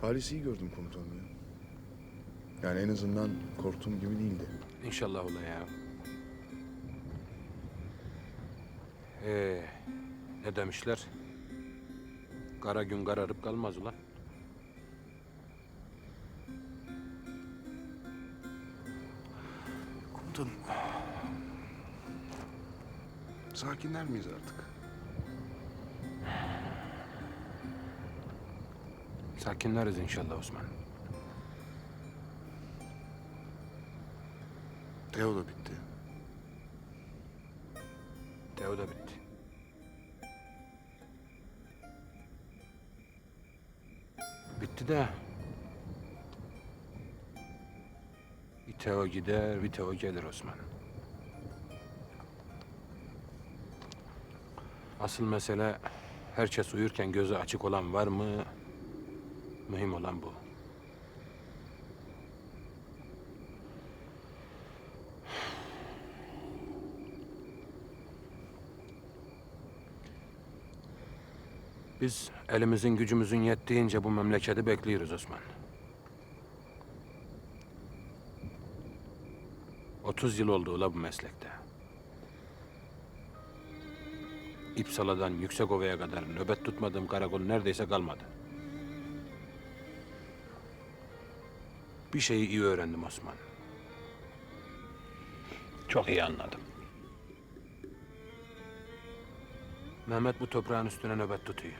Halis'i iyi gördüm komutanım ya. Yani en azından korktuğum gibi değildi. İnşallah ola ya. Ee, ne demişler? Kara gün kararıp kalmaz ulan. Komutanım. Sakinler miyiz artık? Sakinleriz inşallah Osman. Teo da bitti. Teo da bitti. Bitti de. Bir Teo gider, bir Teo gelir Osman. Asıl mesele herkes uyurken gözü açık olan var mı? Mühim olan bu. Biz elimizin gücümüzün yettiğince bu memleketi bekliyoruz Osman. 30 yıl oldu ula bu meslekte. İpsala'dan Yüksekova'ya kadar nöbet tutmadığım karakol neredeyse kalmadı. Bir şeyi iyi öğrendim Osman. Çok iyi anladım. Mehmet bu toprağın üstüne nöbet tutuyor.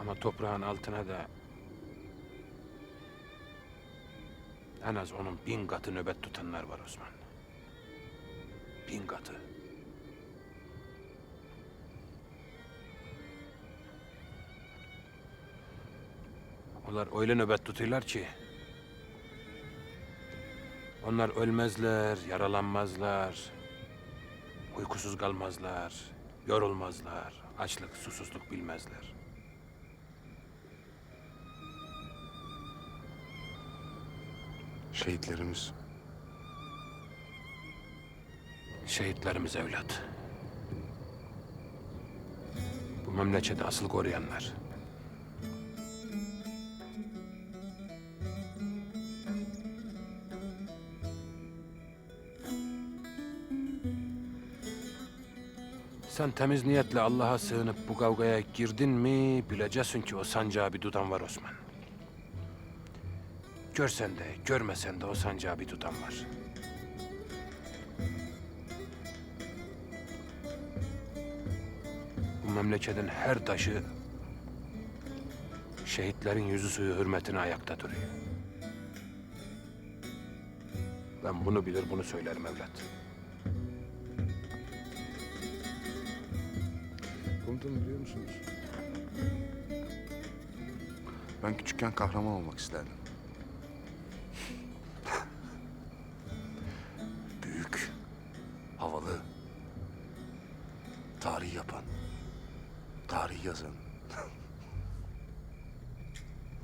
Ama toprağın altına da en az onun bin katı nöbet tutanlar var Osman. Bin katı. Onlar öyle nöbet tutuyorlar ki onlar ölmezler, yaralanmazlar, uykusuz kalmazlar, yorulmazlar, açlık, susuzluk bilmezler. Şehitlerimiz. Şehitlerimiz evlat. Bu memleketi asıl koruyanlar. Sen temiz niyetle Allah'a sığınıp bu kavgaya girdin mi bileceksin ki o sancağı bir tutan var Osman. Görsen de görmesen de o sancağı bir tutan var. Bu memleketin her taşı şehitlerin yüzü suyu hürmetine ayakta duruyor. Ben bunu bilir bunu söylerim evlat. Komutanım biliyor musunuz? Ben küçükken kahraman olmak isterdim. Büyük, havalı, tarih yapan, tarih yazan.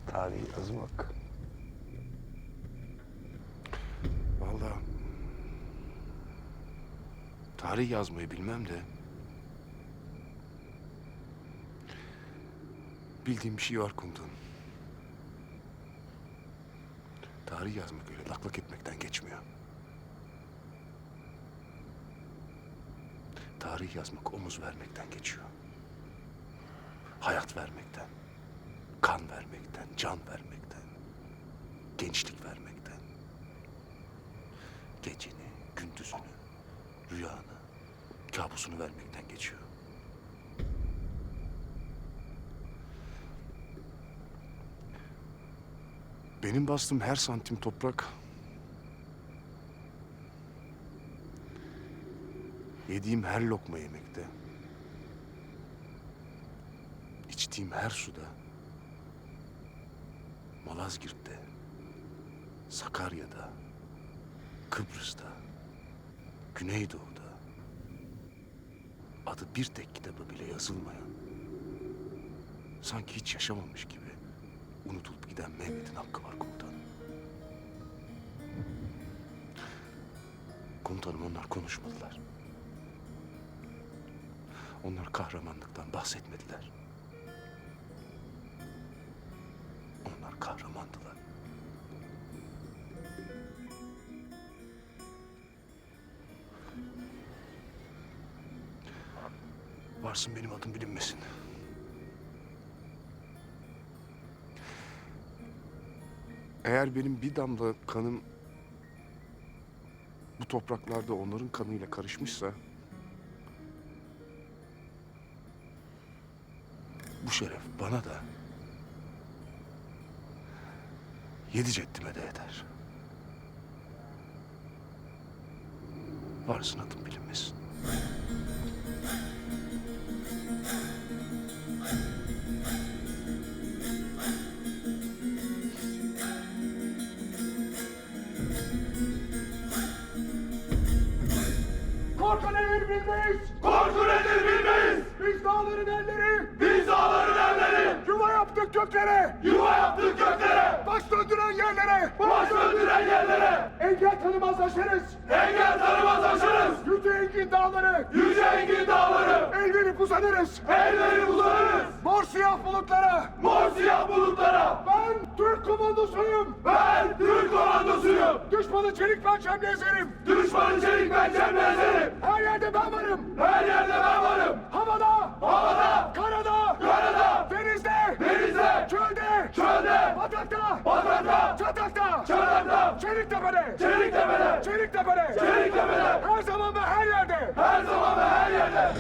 tarih yazmak. Vallahi tarih yazmayı bilmem de Bildiğim bir şey var komutanım. Tarih yazmak öyle laklak etmekten geçmiyor. Tarih yazmak omuz vermekten geçiyor. Hayat vermekten, kan vermekten, can vermekten, gençlik vermekten. Geceni, gündüzünü, rüyanı, kabusunu vermekten geçiyor. Benim bastığım her santim toprak yediğim her lokma yemekte içtiğim her suda Malazgirt'te Sakarya'da Kıbrıs'ta Güneydoğu'da adı bir tek kitabı bile yazılmayan sanki hiç yaşamamış gibi unutulup giden Mehmet'in hakkı var komutanım. Komutanım onlar konuşmadılar. Onlar kahramanlıktan bahsetmediler. Onlar kahramandılar. Varsın benim adım bilinmesin. Eğer benim bir damla kanım bu topraklarda onların kanıyla karışmışsa bu şeref bana da yedi ceddime de yeter. Varsın adım bilinmesin. Korku nedir bilmeyiz. Korku nedir bilmeyiz. Biz dağların elleri. Biz dağların elleri. Yuva yaptık göklere. Yuva yaptık göklere. Baş döndüren yerlere. Baş döndüren yerlere. Engel tanımaz aşarız. Engel tanımaz aşarız. Yüce engin dağları. Yüce engin dağları. El verip uzanırız. Elleri uzanırız. Mor siyah bulutlara. Mor siyah bulutlara. Ben Türk komandosuyum. Ben Türk komandosuyum. Düşmanı çelik pençemle ezerim. Düşmanı çelik pençemle ezerim. Her yerde ben varım. Her yerde ben varım. Havada. Havada. Karada. Karada. Çatakta! Batakta! Çatakta! Çatakta! Çeliktepe'de! Çeliktepe'de! Çeliktepe'de! Çeliktepe'de! Her zaman ve her yerde! Her zaman ve her yerde!